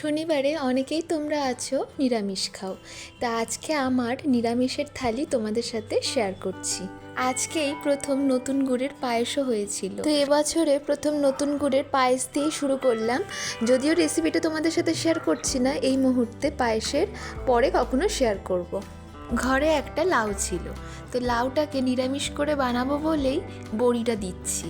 শনিবারে অনেকেই তোমরা আছো নিরামিষ খাও। তা আজকে আমার নিরামিষের থালি তোমাদের সাথে শেয়ার করছি। আজকেই প্রথম নতুন গুড়ের পায়েসও হয়েছিল। তো এবছরে প্রথম নতুন গুড়ের পায়েস দিয়েই শুরু করলাম। যদিও রেসিপিটা তোমাদের সাথে শেয়ার করছি না, এই মুহূর্তে পায়েসের পরে কখনো শেয়ার করব। ঘরে একটা লাউ ছিল। তো লাউটাকে নিরামিষ করে বানাবো বলেই বড়িটা দিচ্ছি।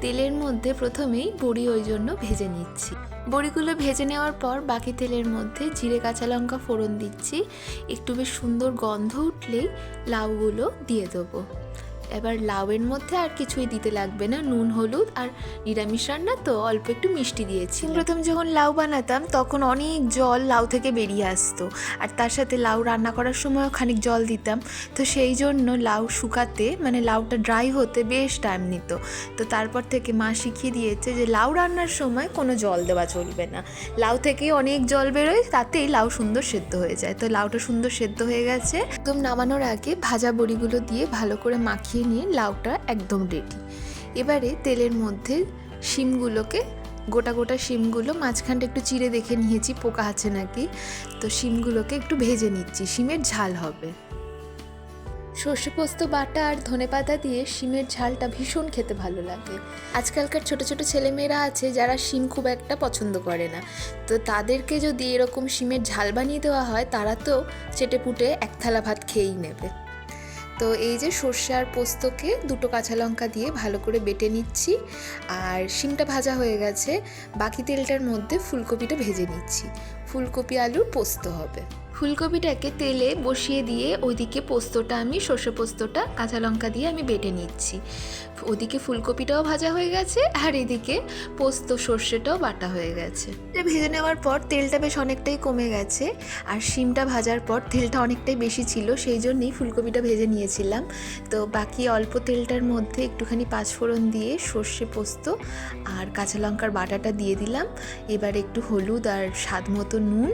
তেলের মধ্যে প্রথমেই বড়ি ওই জন্য ভেজে নিচ্ছি। বড়িগুলো ভেজে নেওয়ার পর বাকি তেলের মধ্যে জিরে, কাঁচা লঙ্কা ফোড়ন দিচ্ছি। একটু বেশ সুন্দর গন্ধ উঠলেই লাউগুলো দিয়ে দেবো। এবার লাউয়ের মধ্যে আর কিছুই দিতে লাগবে না, নুন, হলুদ আর নিরামিষ রান্না তো অল্প একটু মিষ্টি দিয়েছি প্রথম যখন লাউ বানাতাম তখন অনেক জল লাউ থেকে বেরিয়ে আসতো আর তার সাথে লাউ রান্না করার সময়ও খানিক জল দিতাম। তো সেই জন্য লাউ শুকাতে মানে লাউটা ড্রাই হতে বেশ টাইম নিত। তো তারপর থেকে মা শিখিয়ে দিয়েছে যে লাউ রান্নার সময় কোনো জল দেওয়া চলবে না। লাউ থেকেই অনেক জল বেরোয়, তাতেই লাউ সুন্দর সেদ্ধ হয়ে যায়। তো লাউটা সুন্দর সেদ্ধ হয়ে গেছে। একদম নামানোর আগে ভাজা বড়িগুলো দিয়ে ভালো করে মাখিয়ে নিয়ে লাউটা একদম রেডি এবারে তেলের মধ্যে শিমগুলোকে, গোটা গোটা শিমগুলো, মাঝখানটা একটু চিড়ে দেখে নিয়েছি, পোকা আছে নাকি? তো শিমগুলোকে একটু ভেজে নিচ্ছি, শিমের ঝাল হবে। সর্ষে পোস্ত, বাটা আর ধনেপাতা দিয়ে শিমের ঝালটা ভীষণ খেতে ভালো লাগে। আজকালকার ছোট ছোট ছেলেমেয়েরা আছে যারা শিম খুব একটা পছন্দ করে না। তো তাদেরকে যদি এরকম শিমের ঝাল বানিয়ে দেওয়া হয়, তারা তো চেটে পুটে এক থালা ভাত খেয়েই নেবে। তো এই যে সর্ষে আর পোস্তকে দুটো কাঁচা লঙ্কা দিয়ে ভালো করে বেটে নিচ্ছি আর শিমটা ভাজা হয়ে গেছে। বাকি তেলটার মধ্যে ফুলকপিটা ভেজে নিচ্ছি। ফুলকপি, আলুর পোস্ত হবে। ফুলকপিটাকে তেলে বসিয়ে দিয়ে ওইদিকে পোস্তটা আমি, সর্ষে পোস্তটা, কাঁচা লঙ্কা দিয়ে আমি বেটে নিচ্ছি। ওদিকে ফুলকপিটাও ভাজা হয়ে গেছে, আর এদিকে পোস্ত, সর্ষেটাও বাটা হয়ে গেছে। এটা ভেজে নেওয়ার পর তেলটা বেশ অনেকটাই কমে গেছে, আর শিমটা ভাজার পর তেলটা অনেকটাই বেশি ছিল, সেই জন্যই ফুলকপিটা ভেজে নিয়েছিলাম। তো বাকি অল্প তেলটার মধ্যে একটুখানি পাঁচফোড়ন দিয়ে সর্ষে পোস্ত আর কাঁচা লঙ্কার বাটাটা দিয়ে দিলাম। এবার একটু হলুদ আর স্বাদ মতো নুন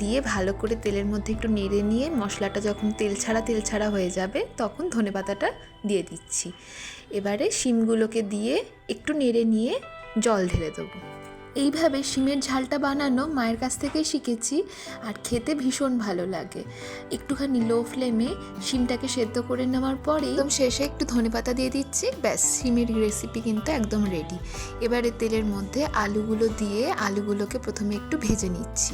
দিয়ে ভালো করে তেলের মধ্যে একটু নেড়ে নিয়ে মশলাটা যখন তেল ছাড়া তেল ছাড়া হয়ে যাবে, তখন ধনেপাতাটা দিয়ে দিচ্ছি। এবারে শিমগুলোকে দিয়ে একটু নেড়ে নিয়ে জল ঢেলে দেবো। এইভাবে শিমের ঝালটা বানানো মায়ের কাছ থেকেই শিখেছি আর খেতে ভীষণ ভালো লাগে। একটুখানি লো ফ্লেমে শিমটাকে সেদ্ধ করে নেওয়ার পরে একদম শেষে একটু ধনেপাতা দিয়ে দিচ্ছি। ব্যাস, শিমের রেসিপি কিন্তু একদম রেডি এবারে তেলের মধ্যে আলুগুলো দিয়ে আলুগুলোকে প্রথমে একটু ভেজে নিচ্ছি।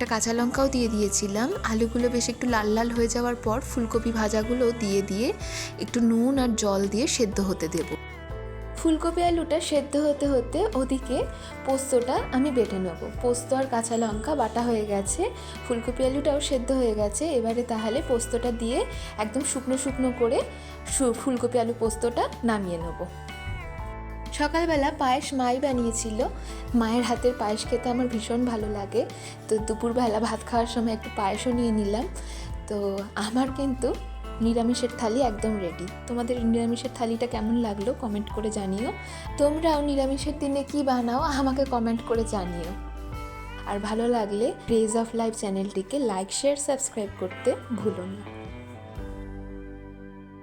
একটা কাঁচা লঙ্কাও দিয়ে দিয়েছিলাম। আলুগুলো বেশ একটু লাল লাল হয়ে যাওয়ার পর ফুলকপি ভাজাগুলো দিয়ে দিয়ে একটু নুন আর জল দিয়ে সেদ্ধ হতে দেবো। ফুলকপি আলুটা সেদ্ধ হতে হতে ওদিকে পোস্তটা আমি বেটে নেব। পোস্ত আর কাঁচা লঙ্কা বাটা হয়ে গেছে। ফুলকপি আলুটাও সেদ্ধ হয়ে গেছে। এবারে তাহলে পোস্তটা দিয়ে একদম শুকনো শুকনো করে ফুলকপি আলু পোস্তটা নামিয়ে নেব। সকালবেলা পায়েস মাই বানিয়েছিল। মায়ের হাতের পায়েস খেতে আমার ভীষণ ভালো লাগে। তো দুপুরবেলা ভাত খাওয়ার সময় একটু পায়েসও নিয়ে নিলাম। তো আমার কিন্তু নিরামিষের থালি একদম রেডি তোমাদের নিরামিষের থালিটা কেমন লাগল কমেন্ট করে জানিও। তোমরাও নিরামিষের দিনে কি বানাও আমাকে কমেন্ট করে জানিও। আর ভালো লাগলে রেজ অফ লাইফ চ্যানেলটিকে লাইক শেয়ার সাবস্ক্রাইব করতে ভুলো না।